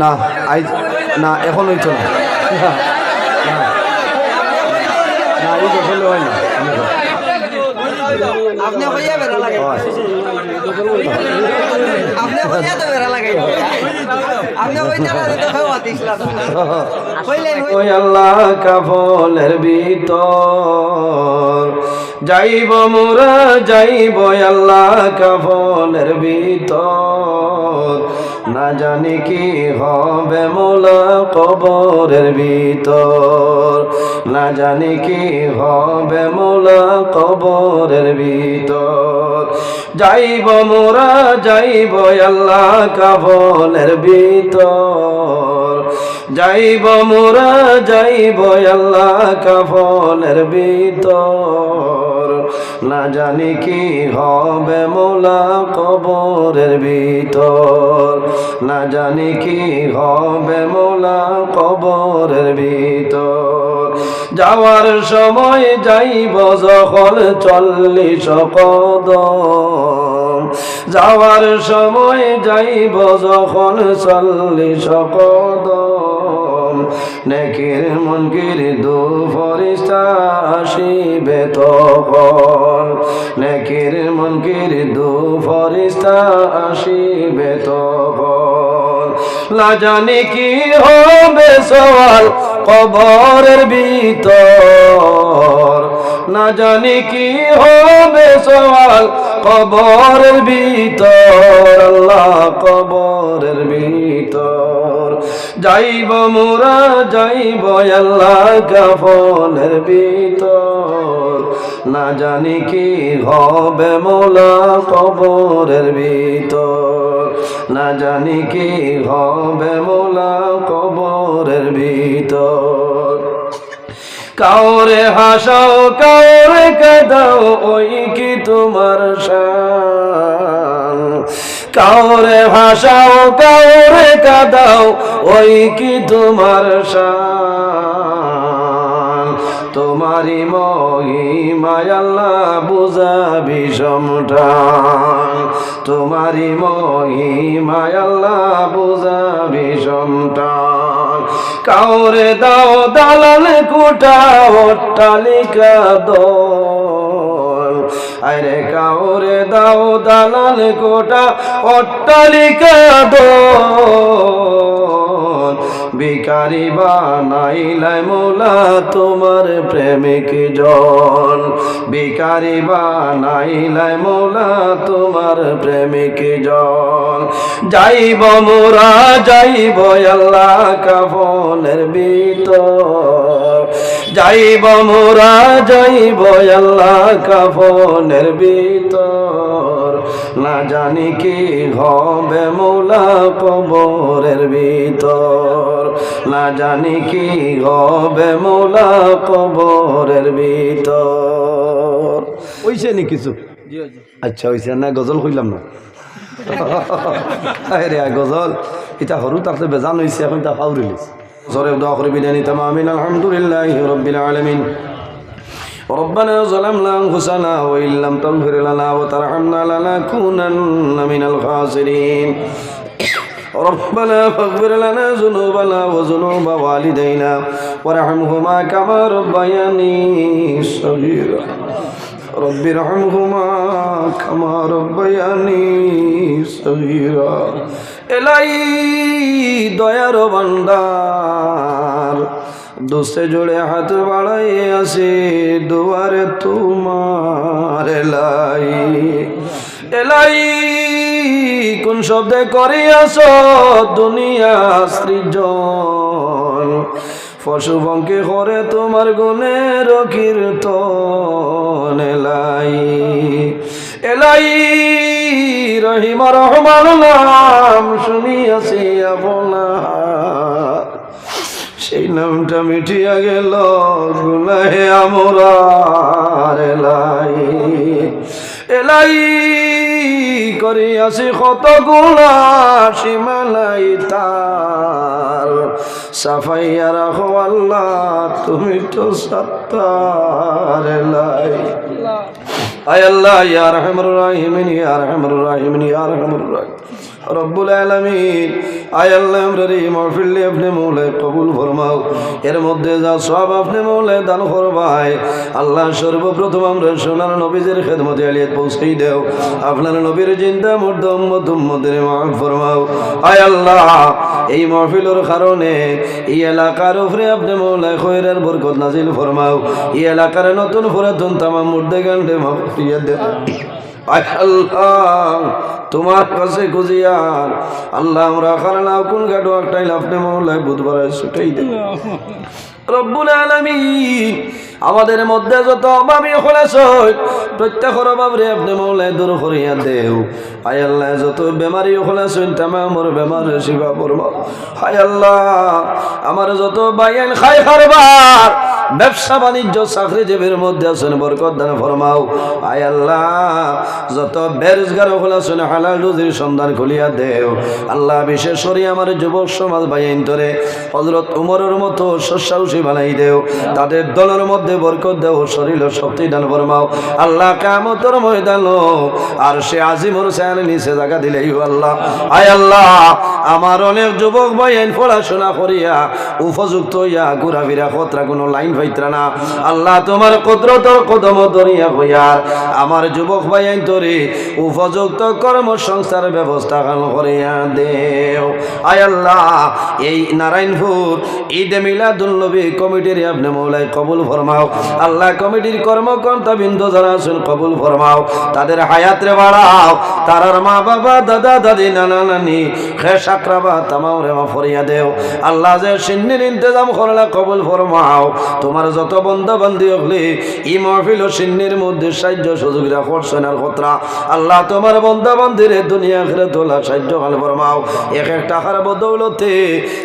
না আই না এখন হইতো না। না, না। না এই গোসল হয় না। আপনি হইয়া বেড়া লাগে। আপনি হইয়া তো বেড়া লাগে। আপনি হইতে তো খাওয়া মাতিছিলাম ওই আল্লাহ কাফলের ভিতর। যাইব মোরা যাইব আল্লাহ কাফলের ভিতর। না জানি কি হবে মোলা কবরের ভিতর। না জানি কি হবে মোলা কবরের ভিতর। যাইব মোরা, যাইব আল্লাহ কাফলের ভিতর। যাইব মোরা, যাইব আল্লাহ কাফলের ভিতর। না জানি কি হবে মোলা কবরের ভিতর। না জানি কি হবে মোলা কবরের ভিতর। যাওয়ার সময় যাইব যখন চল্লিশ কদম। যাওয়ার সময় যাইব যখন চল্লিশ কদম। নেকির মনকির দু ফরিস্তা আসিবে তখন। নেকির মনকির দু ফরিস্তা আসিবে তখন। না জানি কি হবে সওয়াল কবরের ভিতর। না জানি কি হবে সওয়াল কবরের ভিতর। আল্লাহ কবরের ভিতর। যাইব মোরা, যাইব আল্লাহ কাফনের ভিতর। না জানি কি হবে মোলা কবরের ভিতর। না জানি কি হবে মোলা কবরের ভিতর। কাউরে হাসাও, কাউরে কাদাও, ওই কি তোমার শান কাউরে ভাষাও, কাউরে কাদাও ওই কি তোমার শান? তোমারি মহিমায় আল্লাহ বুঝাবি তোমারি মহিমায় আল্লাহ বুঝাবি কাউরে দাও, দালাল কুটা, অট্টালিকা দল। আরে কাউরে দাও দালাল কোটা অট্টালিকা দল। বিকারি বানাইলাই মোলা তোমার প্রেমিক জন বিকারি বানাইলাই মোলা তোমার প্রেমিক জন যাইব মোরা, যাইব আল্লাহ কাফনের ভিতর। যাইব মোরা যাইব আল্লাহ কাফনের ভিতর। না জানি কি হবে মোলা কবরের ভিতর। না জানি কি হবে মোলা কবরের ভিতর। ওইছে নি কিছু? আচ্ছা ওইছে না গজল কইলাম না। আরে গজল। এটা সৰু তাতে বেজান হৈছে এখন তা ফাউরিলিস صرف داخل بدني تمام الحمد لله رب العالمين ربنا ظلمنا أنفسنا وإن لم تغفر لنا وترحمنا لنكونن من الخاسرين ربنا فاغفر لنا ذنوبنا وذنوب والدينا وارحمهما كما ربياني صغيرا رب ارحمهما كما ربياني صغيرا এলাই দয়ার ভান্ডার। দোষে জোড়ে হাত বাড়াই আসে দুয়ারে তোমার এলাই। এলাই কোন শব্দে করে আস দুনিয়া সৃজন পশু পঙ্কে করে তোমার গুণের কীর্তন এলাই। এলাই রহিম রহমান নাম শুনিয়াছি আপনার। সেই নামটা মিটিয়া গেল, গুনাহে আমরার এলাই। এলাই করিয়াছি কত গুণা সীমালাই তার। সাফাইয়া রাখো আল্লাহ, তুমি তো সত্তার এলাই। আয় আল্লাহ ইয়া রহমর রাহিমিন ইয়া রহমর রাহিমিন ইয়া রহমর রাহিম রব্বুল আলমিন। আয় আল্লাহ, আমরা এই মহফিল্লি আপনি মৌলে কবুল ফরমাও। এর মধ্যে যা সব আপনি মৌলে দান করবাই আল্লাহ সর্বপ্রথম আমরা সোনার নবীজের খেদমতে আলিয়াত পৌঁছেই দেও। আপনার নবীর চিন্তা মধ্যে উম্মত উম্মতের মাফ ফরমাও। আয় আল্লাহ, এই মহফিলের কারণে এই এলাকার উপরে আপনি মৌলায় খৈরের বরকত নাজিল ফরমাও। এই এলাকার নতুন পুরাতন তামাম মুর্দে গান্ডে মাফ দেও। আল্লাহ, তোমার কাছে খুঁজিয়ার আল্লাহ, আমরা খারানা কোন গাডো একটাই আপনি মহল্লায় বুধবার ছুটেই দেব রব্বুল আলামিন, আমাদের মধ্যে যত অভাবী হলেছ প্রত্যেকের অভাবরে আপনি মৌলায় দূর করিয়া দেও। হায় আল্লাহ, যত বেমারি হলেছ তেমন আমার বেমার শিবা পড়ব হায় আল্লাহ, আমার যত বাইন খাই খারবার, ব্যবসা বাণিজ্য, চাকরিজীবীর মধ্যে আছেন, বরকত দান ফরমাও। আয় আল্লাহ, যত বেরোজগার হলেছেন হালাল রুজির সন্ধান খুলিয়া দেও। আল্লাহ, বিশেষ করে আমার যুবক সমাজ বাইন তরে হজরত উমরের মতো শস্যাউষি বানাই দেও, তাদের দলের মধ্যে বরকত দেও, শরীর শক্তি দান ফরমাও। আল্লাহ কামতর ময়দান, আর সে আজিমর স্যার নিচে জায়গা দিলেই আল্লাহ। আয় আল্লাহ, আমার অনেক যুবক বাইন পড়াশোনা করিয়া, উপযুক্ত ইয়া ঘুরাফিরা খতরা কোনো লাইন পাইত্রা না। আল্লাহ তোমার কুদরতর কদম ধরিয়া হইয়ার আমার যুবক ভাইয়াই তোরে উপযুক্ত কর্মসংস্থার ব্যবস্থা করিয়া দেও। আয় আল্লাহ, এই নারায়ণপুর ঈদ মিলাদুল্নবী কমিটির আপনি মৌলাই কবুল ফরমাও। আল্লাহ কমিটির কর্মকর্তা বিন্দু যারা আছেন, কবুল ফরমাও। তাদের হায়াতরে বাড়াও। তারার মা বাবা, দাদা, দাদি, নানা, নানি সাকরাবা তামাও রেমা ফরিয়া দেও আল্লাহ যে সিন্নির ইন্তজাম করলা কবুল ফরমাও। তোমার যত বন্ধা বান্ধি হলে ই মহফিল ও সিন্নির মধ্যে সাহায্য সুযোগীরা কতরা আল্লাহ তোমার বন্ধা বান্ধিরে দুনিয়া তোলা সাহায্য ফরমাও। এক এক টাকার বদৌলতে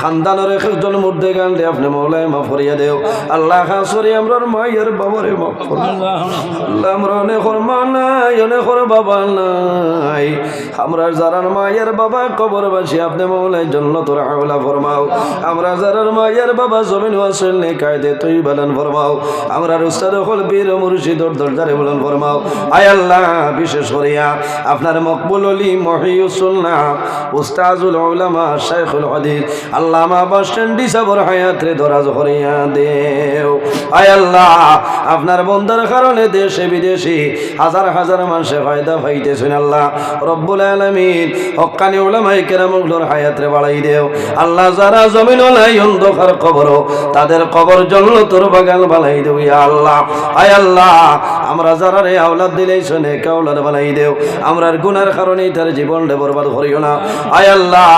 খানদানের এক একজন মধ্যে গানলে আপনি মৌলায় মা দেও। আল্লাহ খাসরি আমরার মায়ের বাবারে মা আল্লাহ আমরা নাই বাবা নাই। আমরা যারার মায়ের বাবা কবর বাসি আপনি মৌলাই জন্য তোর ফরমাও। আমরা মায়ের বাবা জমিন ওয়াসল নে কায়দে তুই বলেন ফরমাও। আমরা উস্তাদ হল বীর মুর্শিদর দরজারে বলেন ফরমাও। আয় আল্লাহ, বিশেষ করিয়া আপনার মকবুল অলি মহিউসুল্লাহ উস্তাজুল উলামা শাইখুল হাদিস, আল্লামা বাস স্ট্যান্ড দেও। আয় আল্লাহ, আপনার বন্ধার কারণে দেশে বিদেশে হাজার হাজার মানুষে ফায়দা পাইতেছেন আল্লাহ। রব্বুল আলমিন হকানি ওলামাই কেরামগুলোর হায়াতরে বাড়াই দেও। আল্লাহ যারা জমিন ওলাই অন্ধকার কবর, তাদের কবর জন্য তোর বাগান বানাই দেও ইয়া আল্লাহ। আয় আল্লাহ, আমরা যারা রে আওলাদ দিলেই শোনে কাউলাদ বানাই দেও। আমরার গুনার কারণেই তার জীবনটা বরবাদ করিও না। আয় আল্লাহ,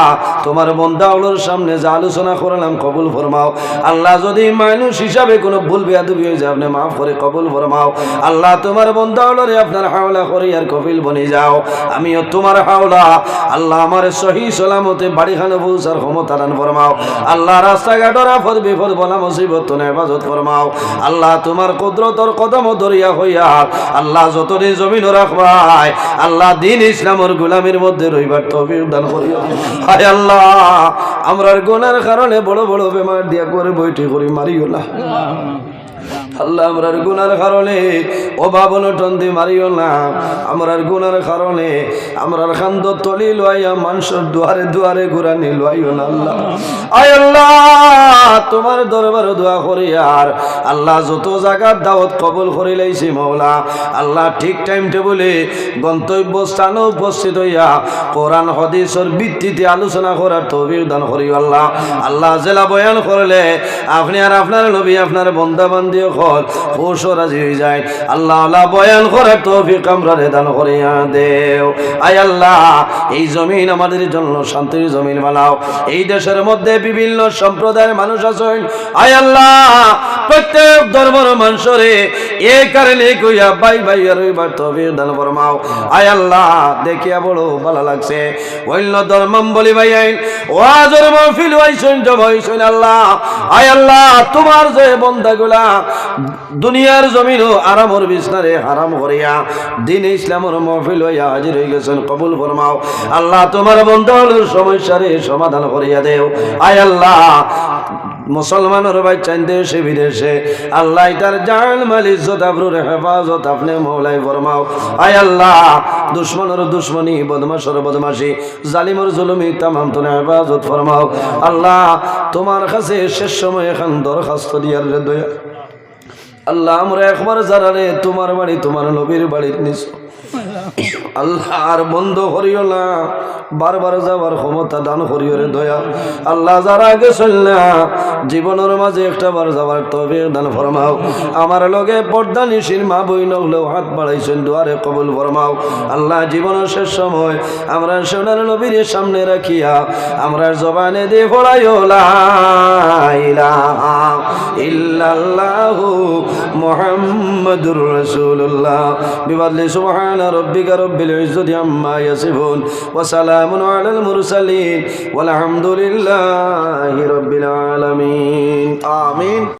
তোমার বন্ধাউলোর সামনে যা আলোচনা করলাম, কবুল ফরমাও। আল্লাহ যদি মানুষ হিসাবে কোনো ভুল বেয়াদবি হয়ে যায়, আপনি মাফ করে, কবুল ফরমাও আল্লাহ তোমার বন্ধা বন্ধাউলোরে আপনার হাওলা করে আর কপিল বনে যাও। আমিও তোমার হাওলা। আল্লাহ আমার সহি সালামতে বাড়িখানে পৌঁছার ক্ষমতা দান ফরমাও। আল্লাহ রাস্তাঘাটর আফদ বিপদ, বলা মুসিবত হেফাজত ফরমাও। আল্লাহ তোমার কুদরতর কদম দরিয়া হইয়া, আল্লাহ যতদিন জমিন রাখবাই, আল্লাহ দিন ইসলামের গোলামির মধ্যে রইবার তবির দান করিও। হায় আল্লাহ, আমরার গুনার কারণে বড় বড় বেমার দিয়া করে বইটি করি মারিও না আল্লাহ আমরার গুনার কারণে অভাব অনটন দিয়ে মারিও না, আমরার গুনার কারণে, আমরার খান্দ তলি লইয়া মানুষের দুয়ারে দুয়ারে ঘুরানি লইও না আল্লাহ। আয় আল্লাহ, তোমার দরবার দোয়া করি আর আল্লাহ যত জায়গার দাওয়াত কবল করে লাইছি মৌলা, আল্লাহ ঠিক টাইম টেবলে গন্তব্য স্থানে উপস্থিত হইয়া কোরআন, হদিসের ভিত্তিতে আলোচনা করার তৌফিক দান করি আল্লাহ। আল্লাহ জেলা বয়ান করলে, আপনি আর আপনার নবী, আপনার বন্ধা হল খুশ রাজি হয়ে যায়। আল্লাহ আল্লাহ বয়ান করার তৌফিক আমরা দান করিয়া দেও। আয় আল্লাহ, এই জমিন আমাদের জন্য শান্তির জমিন বানাও। এই দেশের মধ্যে বিভিন্ন সম্প্রদায়ের মানুষ আছেন। আয় আল্লাহ, প্রত্যেক ধর্মের মানুষরে এ কারণে কইয়া বাই বাই আর ওইবার তৌফিক দান ফরমাও। আয় আল্লাহ, দেখিয়া বড় ভালো লাগছে। অন্য ধর্মম বলি ভাই আইন ওয়াজর মহফিল হইছেন জব হইছেন আল্লাহ। আয় আল্লাহ, তোমার যে বন্দাগুলা দুনিয়ার জমিন আরামর বিছনারে হারাম করিয়া দিন ইসলামর মহফিল হইয়া হাজির হয়ে গেছেন, কবুল ফরমাও। আল্লাহ তোমার বন্ধ সমস্যারে সমাধান করিয়া দেও। আয় আল্লাহ, মুসলমানের বাচ্চান দেশে বিদেশে। আল্লাহ তার জান, মাল, ইজ্জত, আবরুর হেফাজত আপনি মৌলাই ফরমাও। আয় আল্লাহ, দুশ্মনের দুশ্মনী বদমাসর বদমাসি জালিমর জুলুমি তামাম তোর হেফাজত ফরমাও। আল্লাহ, তোমার কাছে শেষ সময় এখন দরখাস্ত দিয়ার দয়া আল্লাহ, আমরা একবার যারা রে, তোমার বাড়ি, তোমার নবীর বাড়ির নিছ আল্লাহ আর বন্ধ করিও না। বারবার যাবার ক্ষমতা দান করিও রে দয়া। আল্লাহ যারা গেছেন না, জীবনের মাঝে একটা বার যাবার তবে দান ফরমাও। আমার লগে পর্দা নিশির মা বই নগলেও হাত বাড়াইছেন, দুয়ারে কবুল ফরমাও। আল্লাহ জীবনের শেষ সময় আমরা সোনার নবীর সামনে রাখিয়া, আমরা জবানে দিয়ে ফোড়াইও ইল্লাল্লাহু মুহাম্মাদুর রাসূলুল্লাহ। বিবাদলি সুবহান রাব্বিকা রব্বিল ইজ্জতি আম্মা ইয়াসিফুন। ওয়া সালামুন আলাল মুরসালিন ওয়াল আমিন